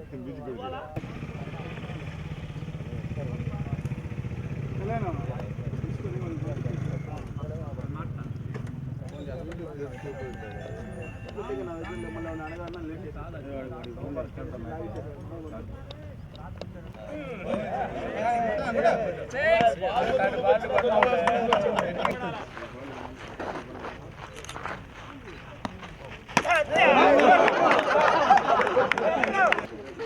பாட்டு பாட்டு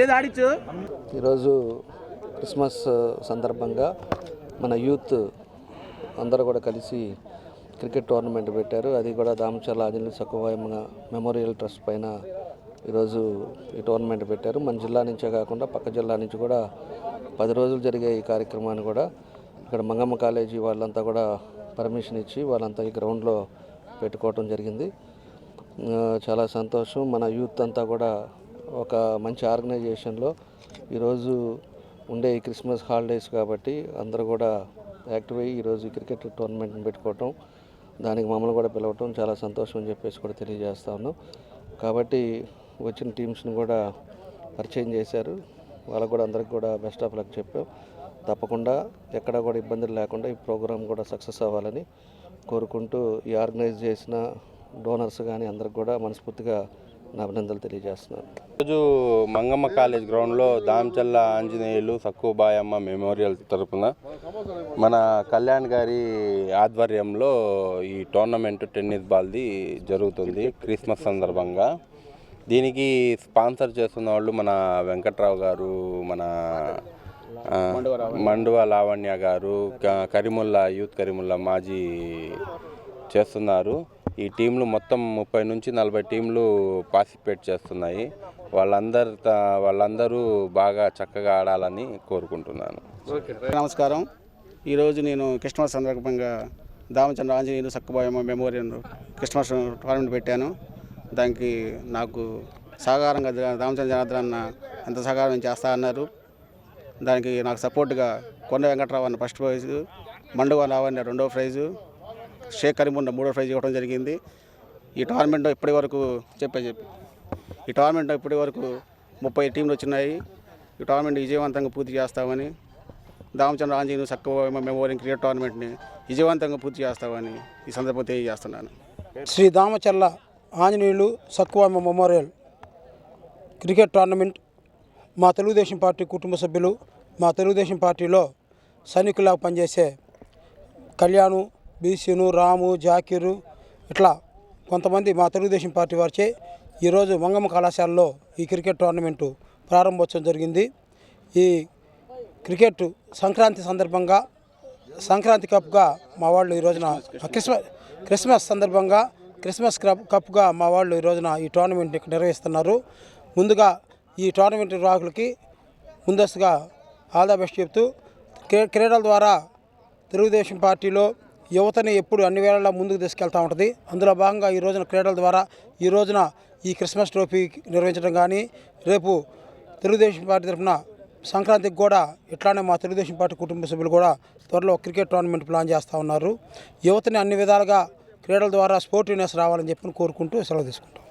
ఏది ఆడిచ్చు ఈరోజు క్రిస్మస్ సందర్భంగా మన యూత్ అందరూ కూడా కలిసి క్రికెట్ టోర్నమెంట్ పెట్టారు. అది కూడా దామచర్ల ఆంజనేయ సక్కువాయమ్మ మెమోరియల్ ట్రస్ట్ పైన ఈరోజు ఈ టోర్నమెంట్ పెట్టారు. మన జిల్లా నుంచే కాకుండా పక్క జిల్లా నుంచి కూడా పది రోజులు జరిగే ఈ కార్యక్రమాన్ని కూడా ఇక్కడ మంగమ్మ కాలేజీ వాళ్ళంతా కూడా పర్మిషన్ ఇచ్చి వాళ్ళంతా ఈ గ్రౌండ్లో పెట్టుకోవటం జరిగింది. చాలా సంతోషం. మన యూత్ అంతా కూడా ఒక మంచి ఆర్గనైజేషన్లో ఈరోజు ఉండే ఈ క్రిస్మస్ హాలిడేస్ కాబట్టి అందరూ కూడా యాక్టివ్ అయ్యి ఈరోజు క్రికెట్ టోర్నమెంట్ని పెట్టుకోవటం దానికి మమ్మల్ని కూడా పిలవటం చాలా సంతోషం అని చెప్పేసి కూడా తెలియజేస్తా ఉన్నాం. కాబట్టి వచ్చిన టీమ్స్ని కూడా పరిచయం చేశారు. వాళ్ళకు కూడా అందరికి కూడా బెస్ట్ ఆఫ్ లక్ చెప్పాం. తప్పకుండా ఎక్కడ కూడా ఇబ్బందులు లేకుండా ఈ ప్రోగ్రాం కూడా సక్సెస్ అవ్వాలని కోరుకుంటూ ఈ ఆర్గనైజ్ చేసిన డోనర్స్ కానీ అందరికి కూడా మనస్ఫూర్తిగా నా అభినందనలు తెలియజేస్తున్నాను. ఈరోజు మంగమ్మ కాలేజ్ గ్రౌండ్లో దామచల్ల ఆంజనేయులు సక్కుబాయమ్మ మెమోరియల్ తరఫున మన కళ్యాణ్ గారి ఆధ్వర్యంలో ఈ టోర్నమెంట్ టెన్నిస్ బాల్ది జరుగుతుంది క్రిస్మస్ సందర్భంగా. దీనికి స్పాన్సర్ చేస్తున్న వాళ్ళు మన వెంకట్రావు గారు మన మండువా లావణ్య గారు క- కరీముల్లా యూత్ కరీముల్లా మాజీ చేస్తున్నారు. ఈ టీంలు మొత్తం ముప్పై నుంచి నలభై టీంలు పార్టిసిపేట్ చేస్తున్నాయి. వాళ్ళందరు వాళ్ళందరూ బాగా చక్కగా ఆడాలని కోరుకుంటున్నాను. నమస్కారం. ఈరోజు నేను క్రిస్మస్ సందర్భంగా Damachandra Anjaneyulu Sakkubayamma memorial Christmas tournament పెట్టాను. దానికి నాకు సహకారంగా దామచంద్ర జనార్దన్ అన్న ఎంత సహకారం చేస్తా అన్నారు. దానికి నాకు సపోర్ట్గా కొండ వెంకట్రావు అన్న ఫస్ట్ ప్రైజు మండువ లావణ్య రెండో ప్రైజు షేక్ కరీమున్న మూడో ప్రైజ్ ఇవ్వడం జరిగింది. ఈ టోర్నమెంట్ ఇప్పటి వరకు చెప్పే చెప్పి. ఈ టోర్నమెంట్ ఇప్పటి వరకు ముప్పై టీంలు వచ్చినాయి. ఈ టోర్నమెంట్ విజయవంతంగా పూర్తి చేస్తామని దామచంద్ర ఆంజనేయులు సక్కువ మెమోరియల్ క్రికెట్ టోర్నమెంట్ని విజయవంతంగా పూర్తి చేస్తామని ఈ సందర్భంగా తెలియజేస్తున్నాను. Shri Damacharla Anjaneyulu Sakkuva memorial cricket tournament మా తెలుగుదేశం పార్టీ కుటుంబ సభ్యులు మా తెలుగుదేశం పార్టీలో సైనికులాగా పనిచేసే కళ్యాణు బీసీను రాము జాకీరు ఇట్లా కొంతమంది మా తెలుగుదేశం పార్టీ వారిచే ఈరోజు మంగమ్మ కళాశాలలో ఈ క్రికెట్ టోర్నమెంటు ప్రారంభోత్సవం జరిగింది. ఈ క్రికెట్ సంక్రాంతి సందర్భంగా సంక్రాంతి కప్గా మా వాళ్ళు ఈ రోజున క్రిస్మస్ క్రిస్మస్ సందర్భంగా క్రిస్మస్ కప్ కప్గా మా వాళ్ళు ఈ రోజున ఈ టోర్నమెంట్ ఇక్కడ నిర్వహిస్తున్నారు. ముందుగా ఈ టోర్నమెంట్ నిర్వాహకులకి ముందస్తుగా ఆల్ ద బెస్ట్ చెప్తూ క్రీ- క్రీడల ద్వారా తెలుగుదేశం పార్టీలో యువతని ఎప్పుడు అన్ని వేళలా ముందుకు తీసుకెళ్తూ ఉంటుంది. అందులో భాగంగా ఈ రోజున క్రీడల ద్వారా ఈ రోజున ఈ క్రిస్మస్ ట్రోఫీ నిర్వహించడం కానీ రేపు తెలుగుదేశం పార్టీ తరఫున సంక్రాంతికి కూడా ఇట్లానే మా తెలుగుదేశం పార్టీ కుటుంబ సభ్యులు కూడా త్వరలో క్రికెట్ టోర్నమెంట్ ప్లాన్ చేస్తూ ఉన్నారు. యువతని అన్ని విధాలుగా క్రీడల ద్వారా స్పోర్టివ్నెస్ రావాలని చెప్పి కోరుకుంటూ సెలవు తీసుకుంటాం.